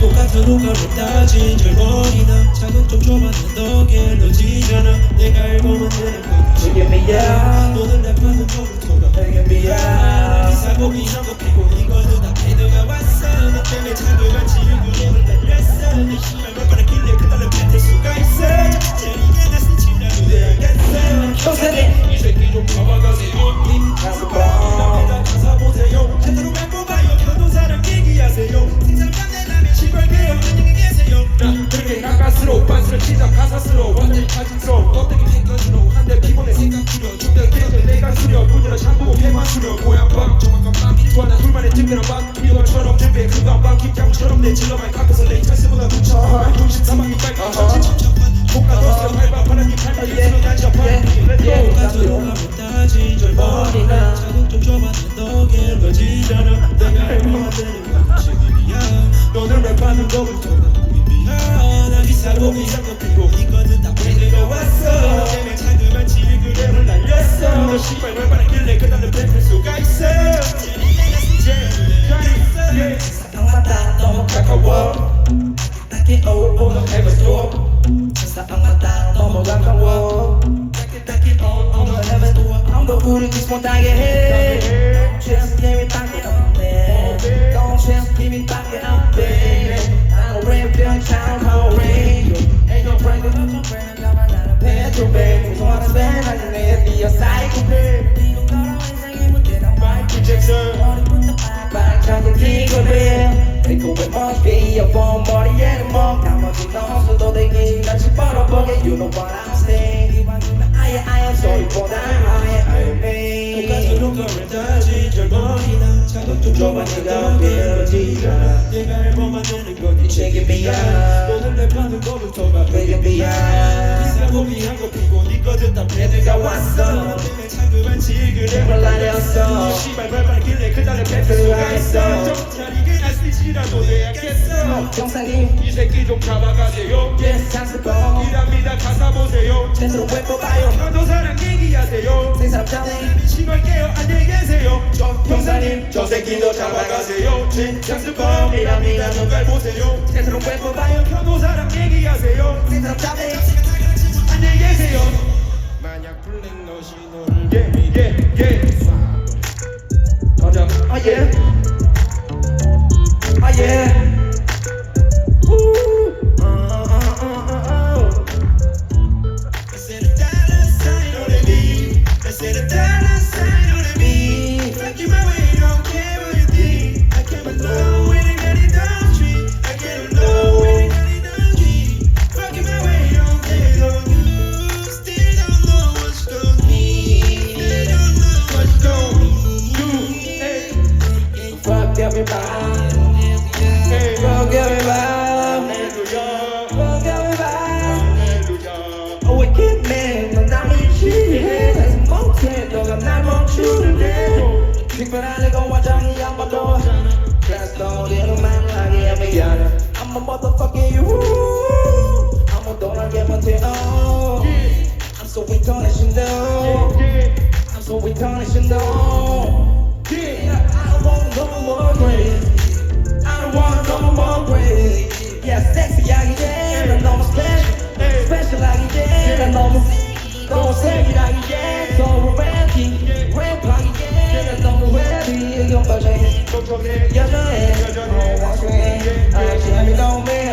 똑같은 호감을 따진 젊은이나 자극 좀 줘봤는 덕에 너지잖아 내가 알고만 되는 건 me, yeah. 너는 랩하는 거부터가 at me, yeah. 이사고기 한거 피고 이거는 다 패드가 왔어 너 때문에 날렸어 내 신발 몇번 형사님. 이 새끼 좀 잡아가세요 감사합니다 가사보세요. 제대로 멤버봐요. 변호사랑 얘기하세요. 생산감 내라면 시발게요 안녕히 계세요. 야 그렇게 가까스로 빤스를 치자 가사스러워. 완전히 가진스러워. 껍데기 챙겨주러 한대 피곤해 생각 줄여. 중대 깨져 내가 수려 부드러 샴푸 배만 수려 고향방 정확한 밤이 좋아 나. 둘만의 특별한 밤 미워처럼 준비해. 그간밤 김장처럼 내 질러만 깎아 고민이야 나 기사고 이상도 피고 이거는 다 배내가 왔어 때문에 자그만 지그램을 날렸어 너 씨발 얼마나 길래 그날은 뱉을 수가 있어 예. 세상마다 너무 가까워 딱히 오오는 해봤어 세상마다 너무 가까워 딱히 딱히 오오는 해봤어 아무도 부르지 못하게 해 Just give me 밖에 없네 Don't just give me 밖에 없네 나는 랩병처럼 허리 Ain't no friend but no friend 나만 나는 배도 배 무서워하는 배 나는 내 뛰어 사이코패 이건 너랑 인생의 문제란 마이클 잭슨 머리부터 반짝은 지구를 그리고 왜 must be a phone 머리에는 뭐 나머지 넣어서도 되긴 같이 벌어보게 You know what I'm 덕에 너지잖아 내가 알고만 되는 건이 책임이야 너는 랩하는 거부터가 책임이야. 이사고기 한거 피고 니 거든 다 패드가 왔어. 때문에 자그만 지그램을 날렸어. 씨발 발발 길래 그날을 뱉을 수가 있어. 정차리게 날 스치라도 돼야겠어. 정상님 이 새끼 좀 잡아가세요. 장스법 이랍니다. 가사 보세요. 제대로 웹봐봐요 변호사랑 얘기하세요. 생사람 잡네 미치갈게요 안녕히 계세요 저 형사님 저 새끼도 잡아가세요. 제 장수범이랍니다 저걸 보세요. 제대로 웹봐봐요 변호사랑 얘기하세요 너가 날 멈추는데. 특별하려고 화장이 안 봐도. That's the only man 하게 미안해. I'm a motherfucking you. Yo, yo, yo, Yeah, yo, yo, yo, yo, yo, yo, yo, yo, Yeah, yo, yo, yo, yo, yo, yo,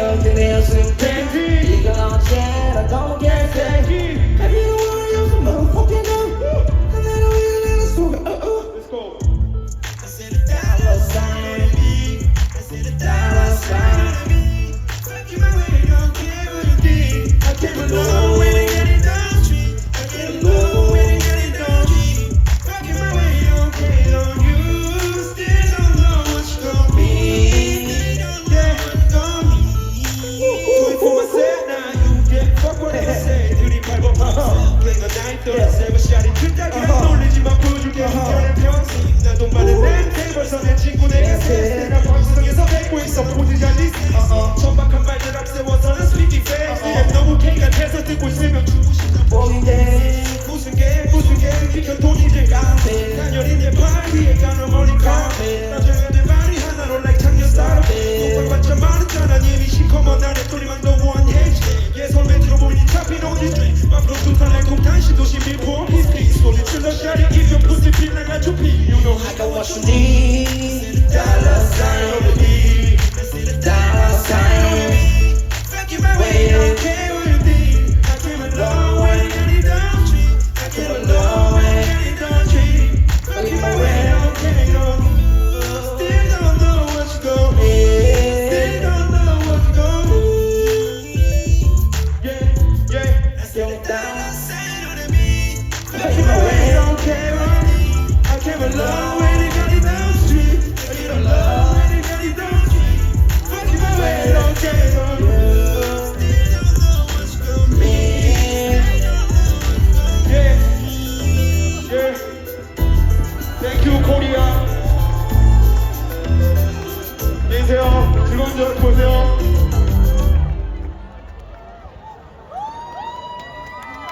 Grace of Moses